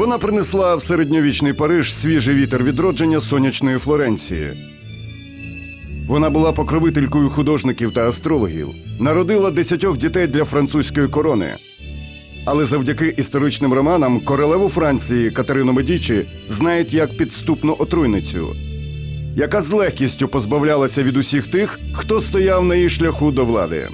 Вона принесла в середньовічний Париж свіжий вітер відродження сонячної Флоренції. Вона була покровителькою художників та астрологів, народила десятьох дітей для французької корони. Але завдяки історичним романам королеву Франції Катерину Медічі знають як підступну отруйницю, яка з легкістю позбавлялася від усіх тих, хто стояв на її шляху до влади.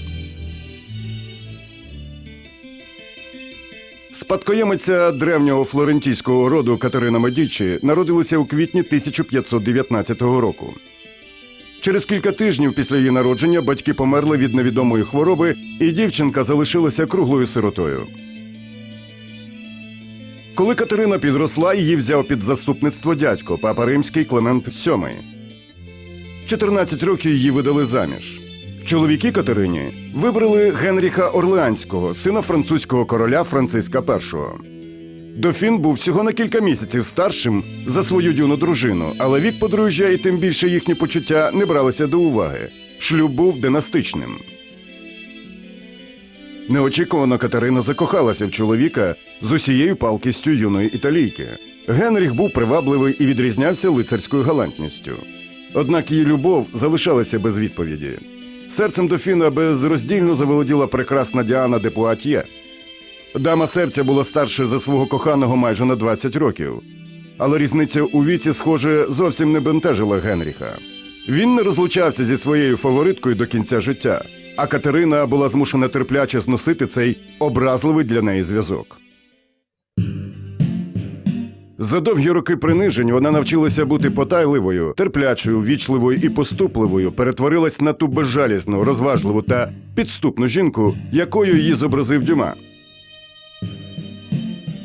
Спадкоємиця древнього флорентійського роду Катерина Медічі народилася у квітні 1519 року. Через кілька тижнів після її народження батьки померли від невідомої хвороби, і дівчинка залишилася круглою сиротою. Коли Катерина підросла, її взяв під заступництво дядько, папа римський Клемент VII. 14 років її видали заміж. Чоловіки Катерині вибрали Генріха Орлеанського, сина французького короля Франциска І. Дофін був всього на кілька місяців старшим за свою юну дружину, але вік подружжя і тим більше їхні почуття не бралися до уваги. Шлюб був династичним. Неочікувано Катерина закохалася в чоловіка з усією палкістю юної італійки. Генріх був привабливий і відрізнявся лицарською галантністю. Однак її любов залишалася без відповіді. Серцем дофіна безроздільно заволоділа прекрасна Діана де Пуатьє. Дама серця була старше за свого коханого майже на 20 років. Але різниця у віці, схоже, зовсім не бентежила Генріха. Він не розлучався зі своєю фавориткою до кінця життя, а Катерина була змушена терпляче зносити цей образливий для неї зв'язок. За довгі роки принижень вона навчилася бути потайливою, терплячою, ввічливою і поступливою, перетворилась на ту безжалісну, розважливу та підступну жінку, якою її зобразив Дюма.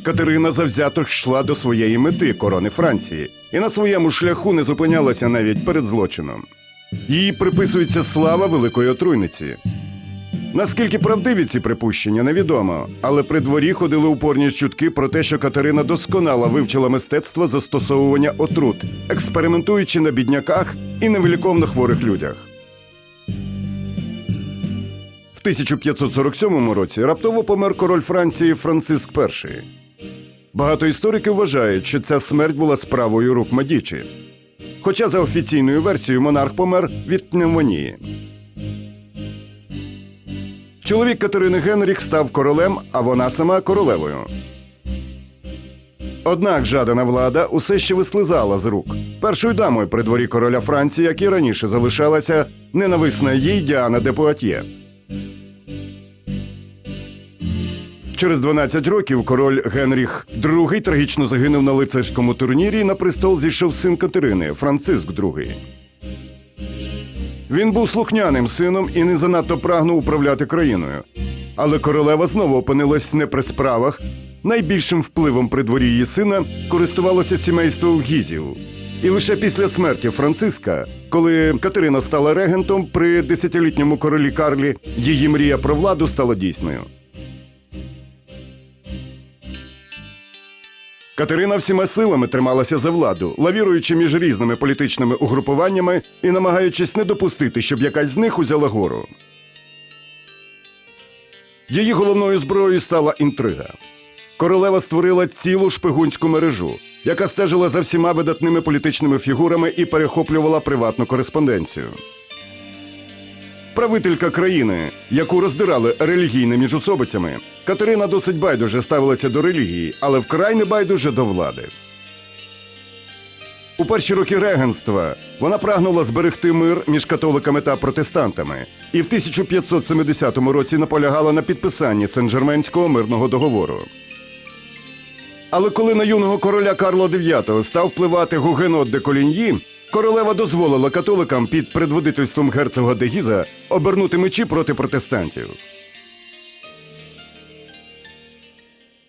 Катерина завзято йшла до своєї мети корони Франції і на своєму шляху не зупинялася навіть перед злочином. Їй приписується слава великої отруйниці. Наскільки правдиві ці припущення, невідомо, але при дворі ходили упорні чутки про те, що Катерина досконало вивчила мистецтво застосовування отрут, експериментуючи на бідняках і невиліковно хворих людях. В 1547 році раптово помер король Франції Франциск І. Багато істориків вважають, що ця смерть була справою рук Медічі. Хоча за офіційною версією монарх помер від пневмонії. Чоловік Катерини Генріх став королем, а вона сама королевою. Однак жадана влада усе ще вислизала з рук. Першою дамою при дворі короля Франції, як і раніше залишалася ненависна їй Діана де Пуатьє. Через 12 років король Генріх II трагічно загинув на лицарському турнірі. і На престол зійшов син Катерини Франциск II. Він був слухняним сином і не занадто прагнув управляти країною. Але королева знову опинилась не при справах. Найбільшим впливом при дворі її сина користувалося сімейство Гізів. І лише після смерті Франциска, коли Катерина стала регентом при десятилітньому королі Карлі, її мрія про владу стала дійсною. Катерина всіма силами трималася за владу, лавіруючи між різними політичними угрупуваннями і намагаючись не допустити, щоб якась з них узяла гору. Її головною зброєю стала інтрига. Королева створила цілу шпигунську мережу, яка стежила за всіма видатними політичними фігурами і перехоплювала приватну кореспонденцію. Правителька країни, яку роздирали релігійними міжусобицями, Катерина досить байдуже ставилася до релігії, але вкрай не байдуже до влади. У перші роки регенства вона прагнула зберегти мир між католиками та протестантами, і в 1570 році наполягала на підписанні Сен-Жерменського мирного договору. Але коли на юного короля Карла IX став впливати гугенот де Коліньї, королева дозволила католикам під предводительством герцога де Гіза обернути мечі проти протестантів.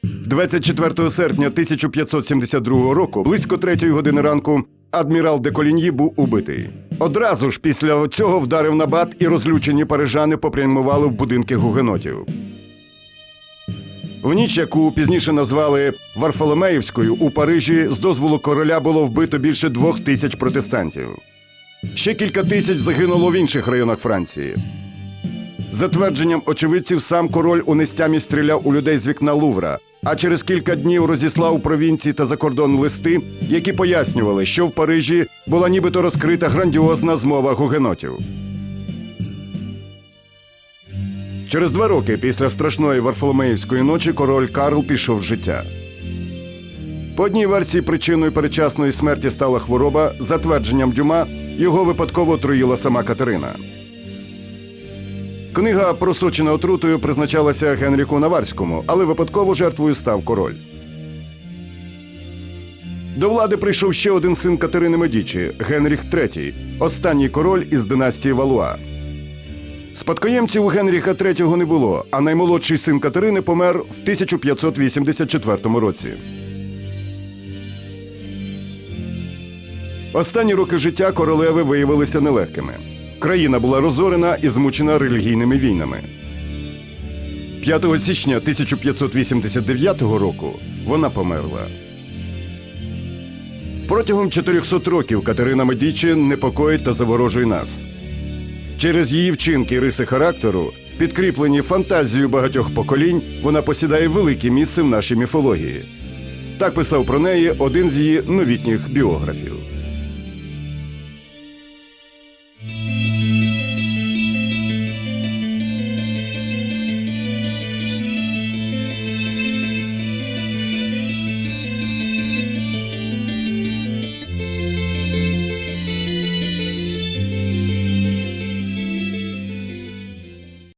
24 серпня 1572 року, близько третьої години ранку, адмірал де Коліньї був убитий. Одразу ж після цього вдарив набат, і розлючені парижани попрямували в будинки гугенотів. В ніч, яку пізніше назвали Варфоломеївською, у Парижі з дозволу короля було вбито більше двох тисяч протестантів. Ще кілька тисяч загинуло в інших районах Франції. За твердженням очевидців, сам король у нестямі стріляв у людей з вікна Лувра, А через кілька днів розіслав у провінції та за кордон листи, які пояснювали, що в Парижі була нібито розкрита грандіозна змова гугенотів. Через два роки після страшної Варфоломеївської ночі король Карл пішов з життя. По одній версії причиною передчасної смерті стала хвороба, за твердженням Дюма, його випадково отруїла сама Катерина. Книга, просочена отрутою, призначалася Генріку Наварському, але випадково жертвою став король. До влади прийшов ще один син Катерини Медічі Генріх III, останній король із династії Валуа. Спадкоємців у Генріха III не було, а наймолодший син Катерини помер в 1584 році. Останні роки життя королеви виявилися нелегкими. Країна була розорена і змучена релігійними війнами. 5 січня 1589 року вона померла. Протягом 400 років Катерина Медічі непокоїть та заворожує нас. Через її вчинки і риси характеру, підкріплені фантазією багатьох поколінь, вона посідає велике місце в нашій міфології. Так писав про неї один з її новітніх біографів.